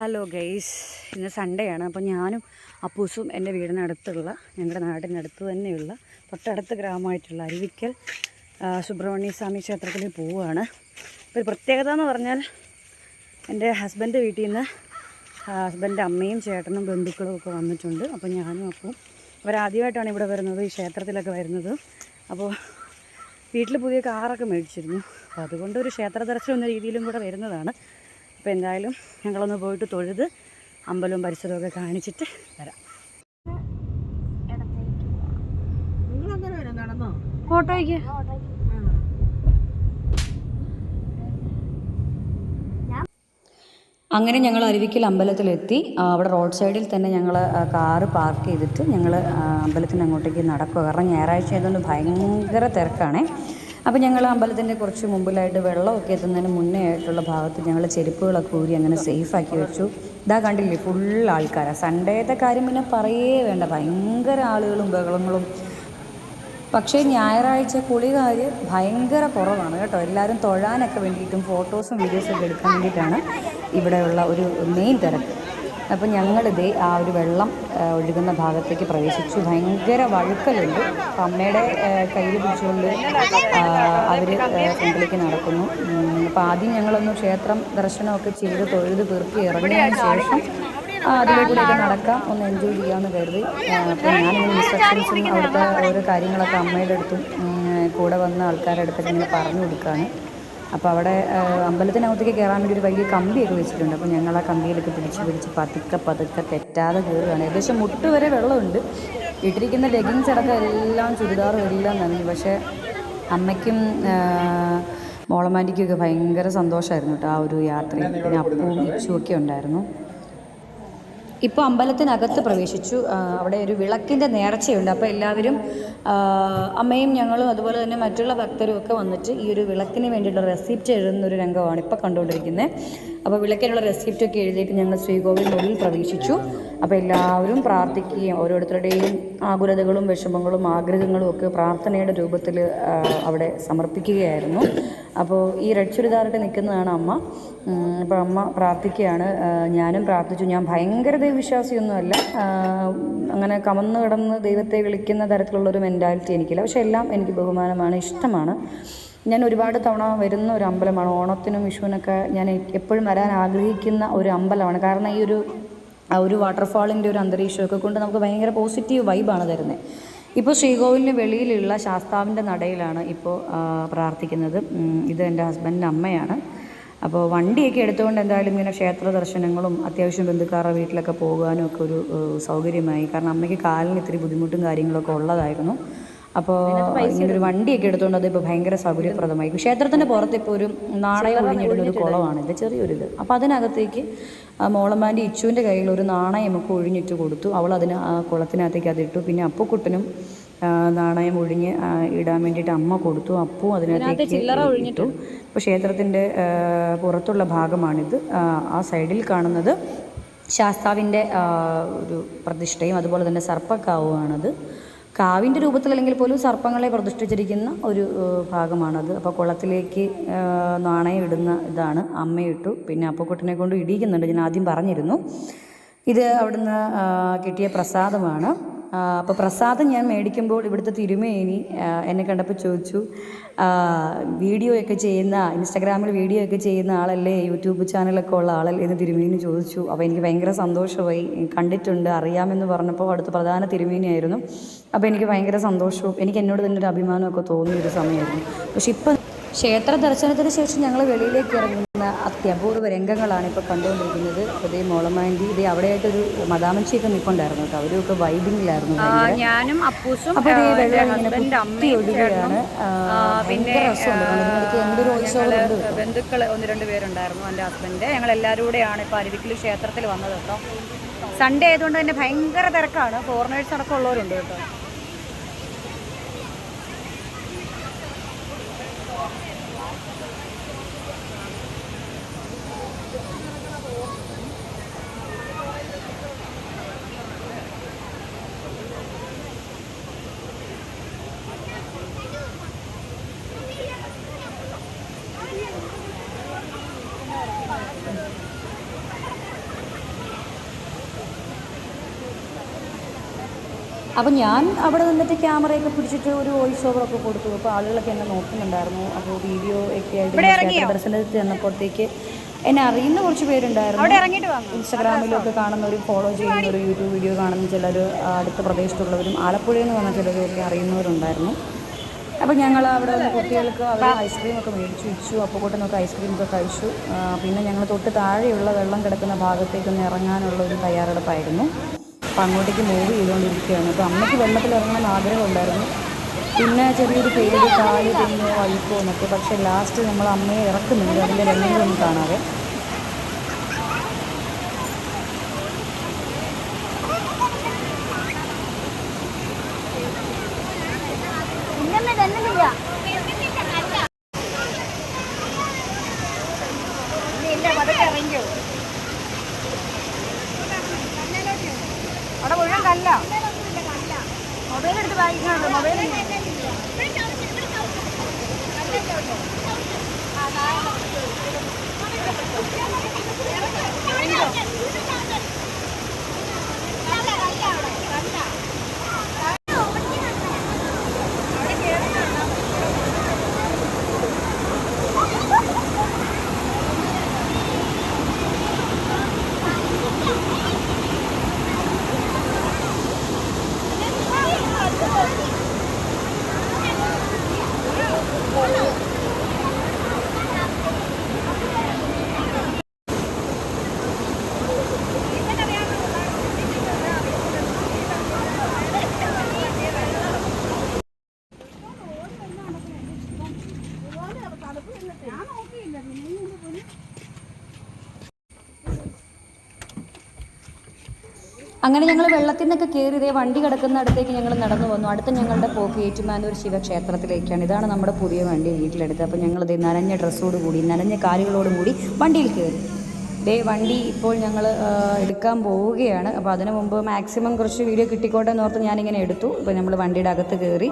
Hello guys ഇന്ന് Sunday ആണ് അപ്പോൾ ഞാനും അപ്പൂസും എന്റെ വീടിനടുത്തുള്ള ഞങ്ങളുടെ നാടിനടുത്ത് തന്നെയുള്ള തൊട്ടടുത്ത ഗ്രാമമായിട്ടുള്ള അരുവിക്കൽ സുബ്രഹ്മണ്യ സ്വാമി ക്ഷേത്രത്തിൽ പോവുകയാണ്. അപ്പോൾ ഒരു പ്രത്യേകത എന്ന് പറഞ്ഞാൽ എന്റെ ഹസ്ബൻഡ് വീട്ടിൽ നിന്ന് ഹസ്ബൻഡ് അമ്മയും ചേട്ടനും ബന്ധുക്കളും ഒക്കെ വന്നിട്ടുണ്ട്. അപ്പോൾ ഞാനും അപ്പം അവരാദ്യമായിട്ടാണ് ഇവിടെ വരുന്നത് ഈ ക്ഷേത്രത്തിലൊക്കെ വരുന്നത്. അപ്പോൾ വീട്ടിൽ പുതിയ കാറൊക്കെ മേടിച്ചിരുന്നു. അപ്പോൾ അതുകൊണ്ട് ഒരു ക്ഷേത്ര ദർശനം എന്ന രീതിയിലും കൂടെ വരുന്നതാണ്. അപ്പോൾ എന്തായാലും ഞങ്ങളൊന്ന് പോയിട്ട് തൊഴുത് അമ്പലവും പരിസരമൊക്കെ കാണിച്ചിട്ട് വരാം. ഫോട്ടോയ്ക്ക്. അങ്ങനെ ഞങ്ങൾ അരുവിക്കൽ അമ്പലത്തിലെത്തി. അവിടെ റോഡ് സൈഡിൽ തന്നെ ഞങ്ങൾ കാറ് പാർക്ക് ചെയ്തിട്ട് ഞങ്ങൾ അമ്പലത്തിന് അങ്ങോട്ടേക്ക് നടക്കുക. കാരണം ഞായറാഴ്ച ആയതുകൊണ്ട് ഭയങ്കര തിരക്കാണേ. അപ്പോൾ ഞങ്ങൾ അമ്പലത്തിന്റെ കുറച്ച് മുമ്പിലായിട്ട് വെള്ളമൊക്കെ എത്തുന്നതിന് മുന്നേ ആയിട്ടുള്ള ഭാഗത്ത് ഞങ്ങൾ ചെരുപ്പുകളൊക്കെ ഊരി അങ്ങനെ സേഫാക്കി വെച്ചു. ഇതാ കണ്ടില്ലേ ഫുൾ ആൾക്കാരാണ് സൺഡേത്തെ കാര്യം പിന്നെ പറയേ വേണ്ട. ഭയങ്കര ആളുകളും ബഹളങ്ങളും. പക്ഷേ ഞായറാഴ്ച കുളികാർ ഭയങ്കര കുറവാണ് കേട്ടോ. എല്ലാവരും തൊഴാനൊക്കെ വേണ്ടിയിട്ടും ഫോട്ടോസും വീഡിയോസും ഒക്കെ എടുക്കാൻ വേണ്ടിയിട്ടാണ് ഇവിടെയുള്ള ഒരു മെയിൻ തിരക്ക്. അപ്പോൾ ഞങ്ങളിതേ ആ ഒരു വെള്ളം ഒഴുകുന്ന ഭാഗത്തേക്ക് പ്രവേശിച്ചു. ഭയങ്കര വഴുക്കലുണ്ട്. അമ്മയുടെ കയ്യിൽ പിടിച്ചുകൊണ്ട് അവർ ഫ്രണ്ടിലേക്ക് നടക്കുന്നു. അപ്പോൾ ആദ്യം ഞങ്ങളൊന്ന് ക്ഷേത്രം ദർശനമൊക്കെ ചെയ്ത് തൊഴുത് തീർത്തി ഇറങ്ങിയതിന് ശേഷം അതിലേക്കൂടെയൊക്കെ നടക്കാം. ഒന്ന് എൻജോയ് ചെയ്യാമെന്ന് കരുതി. അപ്പോൾ ഞാനിങ്ങനെ ഇൻസ്ട്രക്ഷൻസും അവിടുത്തെ ഓരോ കാര്യങ്ങളൊക്കെ അമ്മയുടെ അടുത്തും കൂടെ വന്ന ആൾക്കാരുടെ അടുത്തൊക്കെ ഇങ്ങനെ പറഞ്ഞു കൊടുക്കുകയാണ്. അപ്പോൾ അവിടെ അമ്പലത്തിനകത്തേക്ക് കയറാൻ വേണ്ടി ഒരു വലിയ കമ്പിയൊക്കെ വെച്ചിട്ടുണ്ട്. അപ്പോൾ ഞങ്ങൾ ആ കമ്പിയിലൊക്കെ പിടിച്ച് പിടിച്ച് പതുക്കെ പതുക്കെ തെറ്റാതെ കയറുകയാണ് ഏകദേശം മുട്ട് വരെ വെള്ളമുണ്ട്. ഇട്ടിരിക്കുന്ന ലെഗിങ്സ് അടക്കം എല്ലാം ചുരിദാറും എല്ലാം നനഞ്ഞു. പക്ഷേ അമ്മയ്ക്കും ആ, മോളമാന്റിക്കും ഒക്കെ ഭയങ്കര സന്തോഷമായിരുന്നു കേട്ടോ ആ ഒരു യാത്രയും പിന്നെ അപ്പവും ഇച്ചുമൊക്കെ ഉണ്ടായിരുന്നു. ഇപ്പോൾ അമ്പലത്തിനകത്ത് പ്രവേശിച്ചു. അവിടെ ഒരു വിളക്കിന്റെ നേർച്ചയുണ്ട്. അപ്പോൾ എല്ലാവരും അമ്മയും ഞങ്ങളും അതുപോലെ തന്നെ മറ്റുള്ള ഭക്തരും ഒക്കെ വന്നിട്ട് ഈ ഒരു വിളക്കിന് വേണ്ടിയിട്ടുള്ള റെസിപ്റ്റ് എഴുതുന്ന ഒരു രംഗമാണ് ഇപ്പോൾ കണ്ടുകൊണ്ടിരിക്കുന്നത് അപ്പോൾ വിളക്കിനുള്ള റെസിപ്റ്റൊക്കെ എഴുതിയിട്ട് ഞങ്ങൾ ശ്രീകോവിലിനുള്ളിൽ പ്രവേശിച്ചു. അപ്പോൾ എല്ലാവരും പ്രാർത്ഥിക്കുകയും ഓരോരുത്തരുടെയും ആകുലതകളും വിഷമങ്ങളും ആഗ്രഹങ്ങളും ഒക്കെ പ്രാർത്ഥനയുടെ രൂപത്തിൽ അവിടെ സമർപ്പിക്കുകയായിരുന്നു. അപ്പോൾ ഈ റെഡ് ചുരിദാറിട്ട് നിൽക്കുന്നതാണ് അമ്മ. അപ്പോൾ അമ്മ പ്രാർത്ഥിക്കുകയാണ്. ഞാനും പ്രാർത്ഥിച്ചു. ഞാൻ ഭയങ്കര ദൈവവിശ്വാസിയൊന്നുമല്ല. അങ്ങനെ കമന്ന് കിടന്ന് ദൈവത്തെ വിളിക്കുന്ന തരത്തിലുള്ളൊരു മെന്റാലിറ്റി എനിക്കില്ല. പക്ഷേ എല്ലാം എനിക്ക് ബഹുമാനമാണ് ഇഷ്ടമാണ്. ഞാൻ ഒരുപാട് തവണ വരുന്ന ഒരു അമ്പലമാണ്. ഓണത്തിനും വിഷുവിനൊക്കെ ഞാൻ എപ്പോഴും വരാൻ ആഗ്രഹിക്കുന്ന ഒരു അമ്പലമാണ്. കാരണം ഈ ഒരു ആ ഒരു വാട്ടർഫാളിന്റെ ഒരു അന്തരീക്ഷമൊക്കെ കൊണ്ട് നമുക്ക് ഭയങ്കര പോസിറ്റീവ് വൈബാണ് തരുന്നത് ഇപ്പോൾ ശ്രീകോവിലിന് വെളിയിലുള്ള ശാസ്താവിന്റെ നടയിലാണ് ഇപ്പോൾ പ്രാർത്ഥിക്കുന്നത്. ഇത് എന്റെ ഹസ്ബൻഡിന്റെ അമ്മയാണ്. അപ്പോൾ വണ്ടിയൊക്കെ എടുത്തുകൊണ്ട് എന്തായാലും ഇങ്ങനെ ക്ഷേത്ര ദർശനങ്ങളും അത്യാവശ്യം ബന്ധുക്കാരുടെ വീട്ടിലൊക്കെ പോകാനും ഒക്കെ ഒരു സൗകര്യമായി. കാരണം അമ്മയ്ക്ക് കാലിന് ഇത്തിരി ബുദ്ധിമുട്ടും കാര്യങ്ങളൊക്കെ ഉള്ളതായിരുന്നു. അപ്പോൾ ഇങ്ങനെ ഒരു വണ്ടിയൊക്കെ എടുത്തുകൊണ്ട് അത് ഇപ്പോൾ ഭയങ്കര സൗകര്യപ്രദമായി. ക്ഷേത്രത്തിന്റെ പുറത്ത് ഇപ്പോൾ ഒരു നാണയം ഒഴിഞ്ഞിടുന്ന ഒരു കുളമാണ് ഇത് ചെറിയൊരിത്. അപ്പോൾ അതിനകത്തേക്ക് മോളമ്മാന്റെ ഇച്ചുവിന്റെ കയ്യിൽ ഒരു നാണയം ഒക്കെ ഒഴിഞ്ഞിട്ട് കൊടുത്തു. അവൾ അതിന് ആ കുളത്തിനകത്തേക്ക് അതിട്ടു പിന്നെ അപ്പുക്കുട്ടനും നാണയം ഒഴിഞ്ഞ് ഇടാൻ വേണ്ടിയിട്ട് അമ്മ കൊടുത്തു. അപ്പു അതിനകത്തേക്ക് ഇട്ടു. അപ്പോൾ ക്ഷേത്രത്തിന്റെ പുറത്തുള്ള ഭാഗമാണിത്. ആ, ആ സൈഡിൽ കാണുന്നത് ശാസ്താവിന്റെ ഒരു പ്രതിഷ്ഠയും അതുപോലെ തന്നെ സർപ്പക്കാവുമാണത് കാവിന്റെ രൂപത്തിലല്ലെങ്കിൽ പോലും സർപ്പങ്ങളെ പ്രതിഷ്ഠിച്ചിരിക്കുന്ന ഒരു ഭാഗമാണത്. അപ്പോൾ കുളത്തിലേക്ക് നാണയം ഇടുന്ന ഇതാണ് അമ്മയിട്ടു. പിന്നെ അപ്പക്കുട്ടനെ കൊണ്ട് ഇടിയിക്കുന്നുണ്ട്. ഞാൻ ആദ്യം പറഞ്ഞിരുന്നു. ഇത് അവിടുന്ന് കിട്ടിയ പ്രസാദമാണ്. അപ്പോൾ പ്രസാദം ഞാൻ മേടിക്കുമ്പോൾ ഇവിടുത്തെ തിരുമേനി എന്നെ കണ്ടപ്പോൾ ചോദിച്ചു വീഡിയോ ഒക്കെ ചെയ്യുന്ന ഇൻസ്റ്റാഗ്രാമിൽ വീഡിയോ ഒക്കെ ചെയ്യുന്ന ആളല്ലേ യൂട്യൂബ് ചാനലൊക്കെ ഉള്ള ആളല്ലേ എന്ന് തിരുമേനി ചോദിച്ചു. അപ്പോൾ എനിക്ക് ഭയങ്കര സന്തോഷമായി. കണ്ടിട്ടുണ്ട് അറിയാമെന്ന് പറഞ്ഞപ്പോൾ അടുത്ത പ്രധാന തിരുമേനിയായിരുന്നു. അപ്പോൾ എനിക്ക് ഭയങ്കര സന്തോഷവും എനിക്ക് എന്നോട് തന്നെ ഒരു അഭിമാനമൊക്കെ തോന്നിയ ഒരു സമയമായിരുന്നു. പക്ഷെ ഇപ്പം ക്ഷേത്ര ദർശനത്തിന് ശേഷം ഞങ്ങൾ വെളിയിലേക്ക് ഇറങ്ങുന്ന അത്യപൂർവ രംഗങ്ങളാണ് ഇപ്പോൾ കണ്ടുകൊണ്ടിരിക്കുന്നത്. അതേ മോളമാന്റി ഇതേ അവിടെയായിട്ടൊരു മദാമച്ചിയൊക്കെ നിൽപ്പുണ്ടായിരുന്നു കേട്ടോ. അവരൊക്കെ വൈബിങ്ങിലായിരുന്നു ഞാനും അപ്പൂസും അപ്പോൾ ഇതേ വെള്ളം ഇങ്ങനെ കുത്തി ഒഴുകുകയാണ് പിന്നെ ഭയങ്കര രസമുണ്ട് എന്തൊരു ഉത്സവം. ബന്ധുക്കൾ ഒന്ന് രണ്ട് പേരുണ്ടായിരുന്നു എന്റെ ഹസ്ബൻഡ് ഞങ്ങൾ എല്ലാവരും കൂടെയാണ് ഇപ്പോൾ അരുവിക്കൽ ക്ഷേത്രത്തിൽ വന്നത് കേട്ടോ. സൺഡേ ആയതുകൊണ്ട് തന്നെ ഭയങ്കര തിരക്കാണ്. ഫോറിനേഴ്സ് അടക്കം ഉള്ളവരുണ്ട് കേട്ടോ. അപ്പം ഞാൻ അവിടെ നിന്നിട്ട് ക്യാമറയൊക്കെ പിടിച്ചിട്ട് ഒരു വോയിസ് ഓവറൊക്കെ കൊടുത്തു. അപ്പോൾ ആളുകളൊക്കെ എന്നെ നോക്കുന്നുണ്ടായിരുന്നു. അപ്പോൾ വീഡിയോ ഒക്കെ ആയിട്ട് ദർശനത്തിൽ ചെന്നപ്പോഴത്തേക്ക് എന്നെ അറിയുന്ന കുറച്ച് പേരുണ്ടായിരുന്നു. അവിടെ കാണുന്ന ഒരു ഇൻസ്റ്റാഗ്രാമിലൊക്കെ ഫോളോ ചെയ്യുന്നവരും യൂട്യൂബ് വീഡിയോ കാണുന്ന ചിലർ അടുത്ത പ്രദേശത്തുള്ളവരും ആലപ്പുഴയിൽ നിന്ന് വന്ന ചിലരും ഒക്കെ അറിയുന്നവരുണ്ടായിരുന്നു. അപ്പോൾ ഞങ്ങൾ അവിടെ വന്ന് കുട്ടികൾക്ക് അവർ ഐസ്ക്രീം ഒക്കെ മേടിച്ചു വെച്ചു അപ്പോൾ കൂട്ടം ഐസ്ക്രീം ഒക്കെ കഴിച്ചു. പിന്നെ ഞങ്ങൾ തൊട്ട് താഴെയുള്ള വെള്ളം കിടക്കുന്ന ഭാഗത്തേക്കൊന്ന് ഇറങ്ങാനുള്ള ഒരു തയ്യാറെടുപ്പായിരുന്നു. അപ്പോൾ അങ്ങോട്ടേക്ക് മൂവ് ചെയ്തുകൊണ്ടിരിക്കുകയാണ്. അപ്പോൾ അമ്മയ്ക്ക് വെള്ളത്തിൽ ഇറങ്ങണമെന്ന് ആഗ്രഹമുണ്ടായിരുന്നു പിന്നെ ചെറിയൊരു പേര് കാൽ തെങ്ങോ അഴുക്കോ എന്നൊക്കെ. പക്ഷേ ലാസ്റ്റ് നമ്മൾ അമ്മയെ ഇറക്കുന്നുണ്ട്. അതിന്റെ രംഗങ്ങളൊന്നും കാണാതെ. അവിടെ മൊബൈൽ എടുത്ത് വായിക്കുന്നുണ്ട് അങ്ങനെ ഞങ്ങൾ വെള്ളത്തിൽ നിന്നൊക്കെ കയറി ഇതേ വണ്ടി കിടക്കുന്ന അടുത്തേക്ക് ഞങ്ങൾ നടന്നു വന്നു. അടുത്ത ഞങ്ങളുടെ പോക്ക് ഏറ്റുമാനൂർ ശിവക്ഷേത്രത്തിലേക്കാണ്. ഇതാണ് നമ്മുടെ പുതിയ വണ്ടി വീട്ടിലെടുത്ത് അപ്പോൾ ഞങ്ങൾ ഇതേ നനഞ്ഞ ഡ്രസ്സോട് കൂടി നനഞ്ഞ കാലുകളോടും കൂടി വണ്ടിയിൽ കയറി ദേ വണ്ടി ഇപ്പോൾ ഞങ്ങൾ എടുക്കാൻ പോവുകയാണ്. അപ്പോൾ അതിനു മുമ്പ് മാക്സിമം കുറച്ച് വീഡിയോ കിട്ടിക്കോട്ടെ എന്ന് ഓർത്ത് ഞാനിങ്ങനെ എടുത്തു. ഇപ്പോൾ നമ്മൾ വണ്ടിയുടെ അകത്ത് കയറി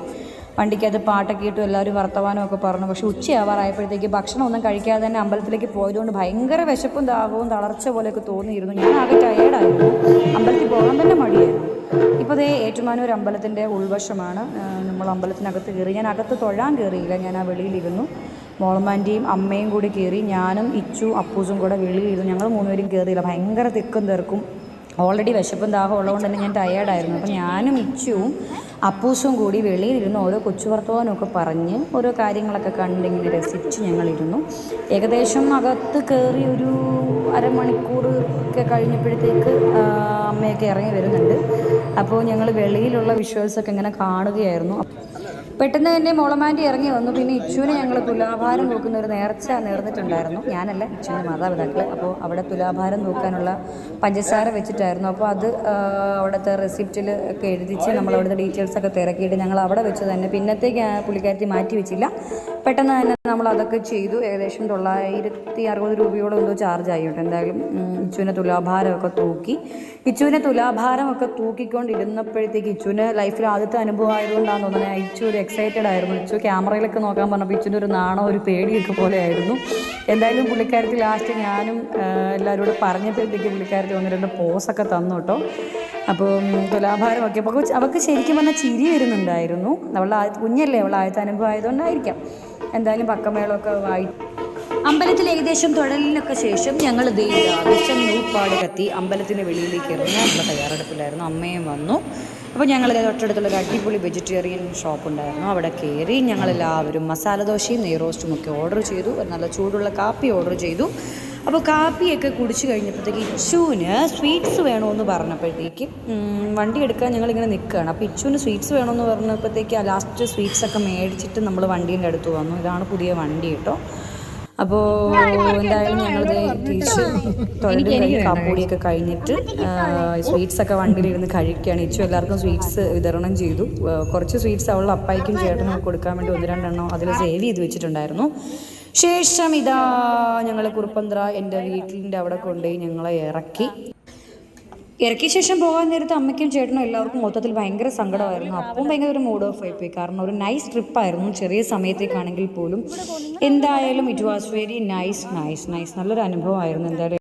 വണ്ടിക്കകത്ത് പാട്ടൊക്കെ ഇട്ടു എല്ലാവരും വർത്തമാനമൊക്കെ പറഞ്ഞു. പക്ഷേ ഉച്ചയാവാറായപ്പോഴത്തേക്ക് ഭക്ഷണം ഒന്നും കഴിക്കാതെ തന്നെ അമ്പലത്തിലേക്ക് പോയതുകൊണ്ട് ഭയങ്കര വിശപ്പും ദാഹവും തളർച്ച പോലെയൊക്കെ തോന്നിയിരുന്നു. ഞാൻ ആകെ ടയേർഡായിരുന്നു അമ്പലത്തിൽ പോകാൻ തന്നെ മടിയായിരുന്നു ഇപ്പോൾ അതേ ഏറ്റുമാനൂർ അമ്പലത്തിന്റെ ഉൾവശമാണ്. നമ്മൾ അമ്പലത്തിനകത്ത് കയറി. ഞാൻ അകത്ത് തൊഴാൻ കയറിയില്ല. ഞാൻ ആ വെളിയിലിരുന്നു. മോളമാന്റെയും അമ്മയും കൂടി കയറി. ഞാനും ഇച്ചു അപ്പൂസും കൂടെ വെളിയിലിരുന്നു. ഞങ്ങൾ മൂന്നുപേരും കയറിയില്ല. ഭയങ്കര തിക്കും തിരക്കും. ഓൾറെഡി വിശപ്പും ദാഹം ഉള്ളതുകൊണ്ട് തന്നെ ഞാൻ ടയേർഡായിരുന്നു അപ്പം ഞാനും ഇച്ചുവും അപ്പൂസും കൂടി വെളിയിലിരുന്ന് ഓരോ കൊച്ചു വർത്തമാനമൊക്കെ പറഞ്ഞ് ഓരോ കാര്യങ്ങളൊക്കെ കണ്ടിങ്ങനെ രസിച്ച് ഞങ്ങളിരുന്നു. ഏകദേശം അകത്ത് കയറി ഒരു അരമണിക്കൂർ ഒക്കെ കഴിഞ്ഞപ്പോഴത്തേക്ക് അമ്മയൊക്കെ ഇറങ്ങി വരുന്നുണ്ട്. അപ്പോൾ ഞങ്ങൾ വെളിയിലുള്ള വിഷ്വൽസൊക്കെ ഇങ്ങനെ കാണുകയായിരുന്നു. പെട്ടെന്ന് തന്നെ മോളമാന്റെ ഇറങ്ങി വന്നു. പിന്നെ ഇച്ചുവിനെ ഞങ്ങൾ തുലാഭാരം നോക്കുന്ന ഒരു നേർച്ച നേർന്നിട്ടുണ്ടായിരുന്നു. ഞാനല്ല ഇച്ചുവിന്റെ മാതാപിതാക്കൾ അപ്പോൾ അവിടെ തുലാഭാരം നോക്കാനുള്ള പഞ്ചസാര വെച്ചിട്ടായിരുന്നു. അപ്പോൾ അത് അവിടുത്തെ റെസിപ്റ്റിൽ ഒക്കെ എഴുതിച്ച് നമ്മൾ അവിടുത്തെ ഡീറ്റെയിൽസ് ഒക്കെ തിരക്കിയിട്ട് ഞങ്ങൾ അവിടെ വെച്ച് തന്നെ പിന്നത്തേക്ക് പുള്ളിക്കാരത്തി മാറ്റി വെച്ചില്ല. പെട്ടെന്ന് തന്നെ നമ്മൾ അതൊക്കെ ചെയ്തു. ഏകദേശം തൊള്ളായിരത്തി അറുപത് രൂപയോളം എന്തോ ചാർജ് ആയിട്ടുണ്ട്. എന്തായാലും ഇച്ചുവിനെ തുലാഭാരമൊക്കെ തൂക്കി. ഇച്ചുവിനെ തുലാഭാരമൊക്കെ തൂക്കിക്കൊണ്ടിരുന്നപ്പോഴത്തേക്ക് ഇച്ചുവിന് ലൈഫിൽ ആദ്യത്തെ അനുഭവം ആയതുകൊണ്ടാണെന്ന് തോന്നുന്നത് ഒരു എക്സൈറ്റഡ് ആയിരുന്നു. ഇച്ചു ക്യാമറയിലൊക്കെ നോക്കാൻ പറഞ്ഞപ്പോൾ ഇച്ചിന്റെ ഒരു നാണോ ഒരു പേടിയൊക്കെ പോലെ ആയിരുന്നു എന്തായാലും പുള്ളിക്കാരത്തി ലാസ്റ്റ് ഞാനും എല്ലാവരും എല്ലാവരോടും പറഞ്ഞപ്പോഴത്തേക്ക് പുള്ളിക്കാരത്തി ഒന്ന് രണ്ട് പോസൊക്കെ തന്നു കേട്ടോ അപ്പോൾ തുലാഭാരമൊക്കെ. അപ്പോൾ അവൾക്ക് ശരിക്കും പറഞ്ഞാൽ ചിരി വരുന്നുണ്ടായിരുന്നു. അവളുടെ കുഞ്ഞല്ലേ അവളുടെ ആദ്യത്തെ അനുഭവം ആയതുകൊണ്ടായിരിക്കാം. എന്തായാലും പക്കമേളമൊക്കെ വായി അമ്പലത്തിൽ ഏകദേശം തൊഴലിനൊക്കെ ശേഷം ഞങ്ങൾ വിഷം നൂപ്പാട് കത്തി അമ്പലത്തിന് വെളിയിലേക്ക് ഇറങ്ങാനുള്ള തയ്യാറെടുപ്പിലായിരുന്നു. അമ്മയും വന്നു. അപ്പോൾ ഞങ്ങൾ തൊട്ടടുത്തുള്ള അടിപൊളി വെജിറ്റേറിയൻ ഷോപ്പ് ഉണ്ടായിരുന്നു. അവിടെ കയറി ഞങ്ങളെല്ലാവരും മസാല ദോശയും നെയ്റോസ്റ്റും ഒക്കെ ഓർഡർ ചെയ്തു. നല്ല ചൂടുള്ള കാപ്പി ഓർഡർ ചെയ്തു. അപ്പോൾ കാപ്പിയൊക്കെ കുടിച്ചു കഴിഞ്ഞപ്പോഴത്തേക്ക് ഇച്ചുവിന് സ്വീറ്റ്സ് വേണമെന്ന് പറഞ്ഞപ്പോഴത്തേക്ക് വണ്ടി എടുക്കാൻ ഞങ്ങളിങ്ങനെ നിൽക്കുകയാണ്. അപ്പോൾ ഇച്ചുവിന് സ്വീറ്റ്സ് വേണമെന്ന് പറഞ്ഞപ്പോഴത്തേക്ക് ആ ലാസ്റ്റ് സ്വീറ്റ്സൊക്കെ മേടിച്ചിട്ട് നമ്മൾ വണ്ടീന്റെ അടുത്ത് വന്നു. ഇതാണ് പുതിയ വണ്ടി കേട്ടോ. അപ്പോൾ എന്തായാലും ഞങ്ങളത് തിരിച്ച് കഴിഞ്ഞ് കാപ്പൂടിയൊക്കെ കഴിഞ്ഞിട്ട് സ്വീറ്റ്സ് ഒക്കെ വണ്ടിയിലിരുന്ന് കഴിക്കുകയാണ്. ഇച്ചു എല്ലാവർക്കും സ്വീറ്റ്സ് വിതരണം ചെയ്തു. കുറച്ച് സ്വീറ്റ്സ് അവൾ അപ്പായിക്കും ചേട്ടനും കൊടുക്കാൻ വേണ്ടി ഒന്ന് രണ്ടെണ്ണം അതിൽ സേവ് ചെയ്ത് വെച്ചിട്ടുണ്ടായിരുന്നു. ശേഷം ഇതാ ഞങ്ങൾ കുറുപ്പന്ത്ര എന്റെ വീട്ടിന്റെ അവിടെ കൊണ്ടുപോയി ഞങ്ങളെ ഇറക്കി. ഇറക്കിയ ശേഷം പോകാൻ നേരത്ത് അമ്മയ്ക്കും ചേട്ടനും എല്ലാവർക്കും മൊത്തത്തിൽ ഭയങ്കര സങ്കടമായിരുന്നു. അപ്പം ഭയങ്കര ഒരു മൂഡ് ഓഫ് ആയിപ്പോയി. കാരണം ഒരു നൈസ് ട്രിപ്പായിരുന്നു ചെറിയ സമയത്തേക്കാണെങ്കിൽ പോലും. എന്തായാലും it was very nice nice nice നല്ലൊരു അനുഭവമായിരുന്നു എന്തായാലും.